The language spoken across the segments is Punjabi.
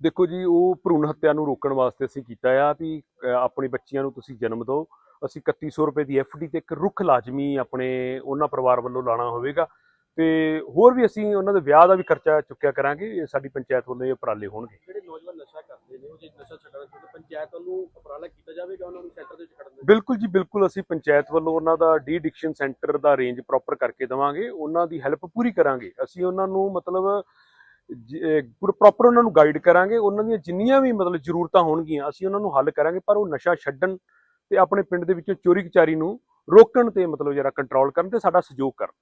ਦੇਖੋ ਜੀ ਉਹ ਭਰੂਣ ਹੱਤਿਆ ਨੂੰ ਰੋਕਣ ਵਾਸਤੇ ਅਸੀਂ ਕੀਤਾ ਆ ਵੀ ਆਪਣੀ ਬੱਚੀਆਂ ਨੂੰ ਤੁਸੀਂ ਜਨਮ ਦਿਓ। ਅਸੀਂ 3100 ਰੁਪਏ ਦੀ ਡੀ ਤੇ ਇੱਕ ਰੁੱਖ ਲਾਜ਼ਮੀ ਆਪਣੇ ਉਹਨਾਂ ਪਰਿਵਾਰ ਵੱਲੋਂ ਲਾਣਾ ਹੋਵੇਗਾ। ਤੇ ਹੋਰ ਵੀ ਅਸੀਂ ਉਹਨਾਂ ਦੇ ਵਿਆਹ ਦਾ ਵੀ ਖਰਚਾ ਚੁੱਕਿਆ ਕਰਾਂਗੇ ਸਾਡੀ ਪੰਚਾਇਤ ਵੱਲੋਂ ਇਹ ਉਪਰਾਲੇ ਹੋਣਗੇ। ਜਿਹੜੇ ਨੌਜਵਾਨ ਨਸ਼ਾ ਕਰਦੇ ਨੇ ਉਹ ਜੇ ਨਸ਼ਾ ਛੱਡਣਾ ਚਾਹੁੰਦੇ ਪੰਚਾਇਤ ਵੱਲੋਂ ਉਪਰਾਲਾ ਕੀਤਾ ਜਾਵੇਗਾ ਉਹਨਾਂ ਨੂੰ ਸੈਂਟਰ ਦੇ ਵਿੱਚ ਖੜਨ ਦੇ ਬਿਲਕੁਲ ਜੀ ਬਿਲਕੁਲ। ਅਸੀਂ ਪੰਚਾਇਤ ਵੱਲੋਂ ਉਹਨਾਂ ਦਾ ਡੀ ਐਡਿਕਸ਼ਨ ਸੈਂਟਰ ਦਾ ਰੇਂਜ ਪ੍ਰੋਪਰ ਕਰਕੇ ਦੇਵਾਂਗੇ ਉਹਨਾਂ ਦੀ ਹੈਲਪ ਪੂਰੀ ਕਰਾਂਗੇ। ਅਸੀਂ ਉਹਨਾਂ ਨੂੰ ਮਤਲਬ ਪ੍ਰੋਪਰ ਉਹਨਾਂ ਨੂੰ ਗਾਈਡ ਕਰਾਂਗੇ ਉਹਨਾਂ ਦੀਆਂ ਜਿੰਨੀਆਂ ਵੀ ਮਤਲਬ ਜ਼ਰੂਰਤਾਂ ਹੋਣਗੀਆਂ ਅਸੀਂ ਉਹਨਾਂ ਨੂੰ ਹੱਲ ਕਰਾਂਗੇ ਪਰ ਉਹ ਨਸ਼ਾ ਛੱਡਣ ਤੇ ਆਪਣੇ ਪਿੰਡ ਦੇ ਵਿੱਚੋਂ ਚੋਰੀ ਕਚਾਰੀ ਨੂੰ ਰੋਕਣ ਤੇ ਮਤਲਬ ਜਿਹੜਾ ਕੰਟਰੋਲ ਕਰਨ ਤੇ ਸਾਡਾ ਸਹਿਯੋਗ ਕਰਨ।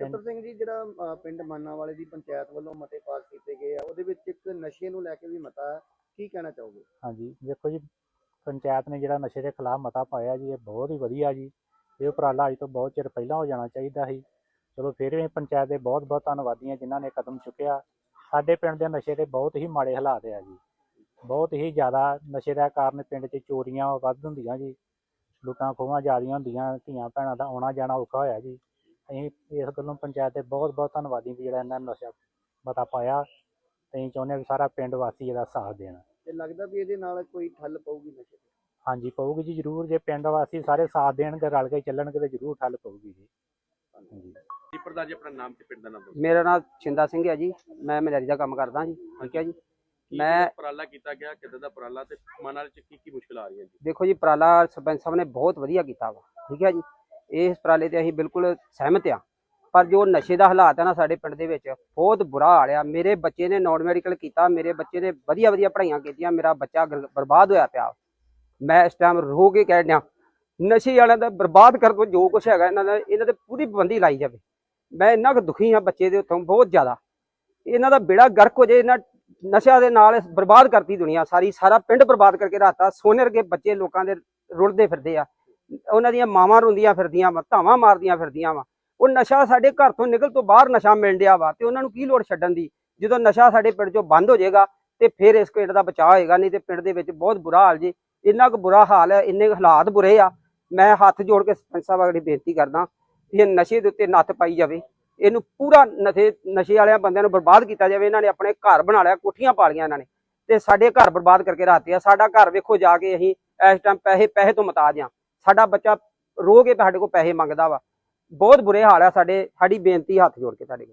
ਚਤਰ ਸਿੰਘ ਜੀ ਜਿਹੜਾ ਪਿੰਡ ਮਾਨਾ ਵਾਲੇ ਦੀ ਪੰਚਾਇਤ ਵੱਲੋਂ ਮਤੇ ਪਾਸ ਕੀਤੇ ਗਏ ਆ ਉਹਦੇ ਵਿੱਚ ਇੱਕ ਨਸ਼ੇ ਨੂੰ ਲੈ ਕੇ ਵੀ ਮਤਾ ਹੈ ਕੀ ਕਹਿਣਾ ਚਾਹੋਗੇ? ਹਾਂਜੀ ਦੇਖੋ ਜੀ ਪੰਚਾਇਤ ਨੇ ਜਿਹੜਾ ਨਸ਼ੇ ਦੇ ਖਿਲਾਫ ਮਤਾ ਪਾਇਆ ਜੀ ਇਹ ਬਹੁਤ ਹੀ ਵਧੀਆ ਜੀ ਇਹ ਉਪਰਾਲਾ ਅੱਜ ਤੋਂ ਬਹੁਤ ਚਿਰ ਪਹਿਲਾਂ ਹੋ ਜਾਣਾ ਚਾਹੀਦਾ ਸੀ। ਚਲੋ ਫਿਰ ਵੀ ਪੰਚਾਇਤ ਦੇ ਬਹੁਤ ਬਹੁਤ ਧੰਨਵਾਦੀ ਹਾਂ ਜਿਨ੍ਹਾਂ ਨੇ ਕਦਮ ਚੁੱਕਿਆ। ਸਾਡੇ ਪਿੰਡ ਦੇ ਨਸ਼ੇ ਦੇ ਬਹੁਤ ਹੀ ਮਾੜੇ ਹਾਲਾਤ ਆ ਜੀ। ਬਹੁਤ ਹੀ ਜ਼ਿਆਦਾ ਨਸ਼ੇ ਦਾ ਕਾਰਨ ਪਿੰਡ 'ਚ ਚੋਰੀਆਂ ਵੱਧ ਹੁੰਦੀਆਂ ਜੀ। ਲੁੱਟਾਂ ਖੋਹਾਂ ਜ਼ਿਆਦੀਆਂ ਹੁੰਦੀਆਂ ਧੀਆਂ ਭੈਣਾਂ ਦਾ ਆਉਣਾ ਜਾਣਾ ਔਖਾ ਹੋਇਆ ਜੀ। ਅਸੀਂ ਇਸ ਗੱਲੋਂ ਪੰਚਾਇਤ ਦੇ ਬਹੁਤ ਬਹੁਤ ਧੰਨਵਾਦੀ ਵੀ ਜਿਹੜਾ ਇਹਨਾਂ ਨੇ ਨਸ਼ਾ ਮਤਾ ਪਾਇਆ। ਤੇ ਅਸੀਂ ਚਾਹੁੰਦੇ ਹਾਂ ਵੀ ਸਾਰਾ ਪਿੰਡ ਵਾਸੀ ਇਹਦਾ ਸਾਥ ਦੇਣ। ਤੇ ਲੱਗਦਾ ਵੀ ਇਹਦੇ ਨਾਲ ਕੋਈ ਠੱਲ ਪਊਗੀ ਨਸ਼ੇ ਤੇ? ਹਾਂਜੀ ਪਊਗੀ ਜੀ ਜ਼ਰੂਰ। ਜੇ ਪਿੰਡ ਵਾਸੀ ਸਾਰੇ ਸਾਥ ਦੇਣਗੇ ਰਲ ਕੇ ਚੱਲਣਗੇ ਤੇ ਜ਼ਰੂਰ ਠੱਲ ਪਊਗੀ ਜੀ। ਹਾਂਜੀ। ਜੀ ਪ੍ਰਧਾਨ ਜੀ ਆਪਣਾ ਨਾਮ ਤੇ ਪਿੰਡ ਦਾ ਨਾਮ ਦੱਸੋ। ਮੇਰਾ ਨਾਮ ਛਿੰਦਾ ਸਿੰਘ ਹੈ ਜੀ। ਮੈਂ ਮਲੇਰੀ ਦਾ ਕੰਮ ਕਰਦਾ ਜੀ। ਠੀਕ ਹੈ ਜੀ। ਮੈਂ- ਉਪਰਾਲਾ ਕੀਤਾ ਗਿਆ ਕਿੱਦਾਂ ਦਾ ਉਪਰਾਲਾ ਤੇ ਮਨ ਵਾਲੇ ਚ ਕੀ ਕੀ ਮੁਸ਼ਕਲ ਆ ਰਹੀਆਂ ਜੀ? ਦੇਖੋ ਜੀ ਉਪਰਾਲਾ ਸਰਪੰਚ ਸਾਹਿਬ ਨੇ ਬਹੁਤ ਵਧੀਆ ਕੀਤਾ ਵਾ। ਠੀਕ ਹੈ ਜੀ। ਇਸ ਉਪਰਾਲੇ ਤੇ ਅਸੀਂ ਬਿਲਕੁਲ ਸਹਿਮਤ ਆ ਪਰ ਜੋ ਨਸ਼ੇ ਦਾ ਹਾਲਾਤ ਹੈ ਨਾ ਸਾਡੇ ਪਿੰਡ ਦੇ ਵਿੱਚ ਬਹੁਤ ਬੁਰਾ ਹਾਲ ਆ। ਮੇਰੇ ਬੱਚੇ ਨੇ ਨਾਨ ਮੈਡੀਕਲ ਕੀਤਾ ਮੇਰੇ ਬੱਚੇ ਨੇ ਵਧੀਆ ਵਧੀਆ ਪੜ੍ਹਾਈਆਂ ਕੀਤੀਆਂ ਮੇਰਾ ਬੱਚਾ ਗਰ- ਬਰਬਾਦ ਹੋਇਆ ਪਿਆ। ਮੈਂ ਇਸ ਟਾਈਮ ਰੋ ਕੇ ਕਹਿ ਰਿਹਾ ਨਸ਼ੇ ਵਾਲਿਆਂ ਦਾ ਬਰਬਾਦ ਕਰ ਦੋ ਜੋ ਕੁਝ ਹੈਗਾ ਇਹਨਾਂ ਦਾ ਇਹਨਾਂ ਤੇ ਪੂਰੀ ਪਾਬੰਦੀ ਲਾਈ ਜਾਵੇ। ਮੈਂ ਇੰਨਾ ਕੁ ਦੁਖੀ ਹਾਂ ਬੱਚੇ ਦੇ ਉੱਤੋਂ, ਬਹੁਤ ਜ਼ਿਆਦਾ। ਇਹਨਾਂ ਦਾ ਬੇੜਾ ਗਰਕ ਹੋ ਜੇ ਇਹਨਾਂ ਨਸ਼ਿਆਂ ਦੇ ਨਾਲ ਬਰਬਾਦ ਕਰਤੀ ਦੁਨੀਆ ਸਾਰੀ, ਸਾਰਾ ਪਿੰਡ ਬਰਬਾਦ ਕਰਕੇ ਰਾਤਾ ਸੋਨੇ ਵਰਗੇ ਬੱਚੇ ਲੋਕਾਂ ਦੇ ਰੁਲਦੇ ਫਿਰਦੇ ਆ। ਉਹਨਾਂ ਦੀਆਂ ਮਾਵਾਂ ਰੋਂਦੀਆਂ ਫਿਰਦੀਆਂ ਵਾ, ਧਾਵਾਂ ਮਾਰਦੀਆਂ ਫਿਰਦੀਆਂ ਵਾ। ਉਹ ਨਸ਼ਾ ਸਾਡੇ ਘਰ ਤੋਂ ਨਿਕਲ ਤੋਂ ਬਾਹਰ ਨਸ਼ਾ ਮਿਲਣ ਡਿਆ ਵਾ ਤੇ ਉਹਨਾਂ ਨੂੰ ਕੀ ਲੋੜ ਛੱਡਣ ਦੀ? ਜਦੋਂ ਨਸ਼ਾ ਸਾਡੇ ਪਿੰਡ ਚੋਂ ਬੰਦ ਹੋ ਜਾਏਗਾ ਤੇ ਫਿਰ ਇਸ ਪਿੰਡ ਦਾ ਬਚਾਅ ਹੋਏਗਾ, ਨਹੀਂ ਤੇ ਪਿੰਡ ਦੇ ਵਿੱਚ ਬਹੁਤ ਬੁਰਾ ਹਾਲ ਜੀ। ਇੰਨਾ ਕੁ ਬੁਰਾ ਹਾਲ ਹੈ, ਇੰਨੇ ਕੁ ਹਾਲਾਤ ਬੁਰੇ ਆ। ਮੈਂ ਹੱਥ ਜੋੜ ਕੇ ਸਰਪੰਚ ਸਾਹਿਬ ਅਗੜੀ ਬੇਨਤੀ ਕਰਦਾ ਇਹ ਨਸ਼ੇ ਦੇ ਉੱਤੇ ਨੱਥ ਪਾਈ ਜਾਵੇ। ਇਹਨੂੰ ਪੂਰਾ ਨਸ਼ੇ ਨਸ਼ੇ ਵਾਲਿਆਂ ਬੰਦਿਆਂ ਨੂੰ ਬਰਬਾਦ ਕੀਤਾ ਜਾਵੇ। ਇਹਨਾਂ ਨੇ ਆਪਣੇ ਘਰ ਬਣਾ ਲਿਆ, ਕੋਠੀਆਂ ਪਾ ਲਈਆਂ ਇਹਨਾਂ ਨੇ। ਤੇ ਸਾਡੇ ਘਰ ਬਰਬਾਦ ਕਰਕੇ ਰਾਤੇ ਆ ਸਾਡਾ ਘਰ ਵੇਖੋ ਜਾ ਕੇ ਅਸੀਂ ਇਸ ਟਾਈਮ ਪੈਸੇ ਪੈਸੇ ਤੋਂ ਮਤਾਜ ਆ ਸਾਡਾ ਬੱਚਾ ਰੋ ਕੇ ਸਾਡੇ ਕੋਲ ਪੈਸੇ ਮੰਗਦਾ ਵਾ। ਬਹੁਤ ਬੁਰੇ ਹਾਲ ਆ ਸਾਡੇ, ਸਾਡੀ ਬੇਨਤੀ ਹੱਥ ਜੋੜ ਕੇ ਤੁਹਾਡੇ ਕੋਲ।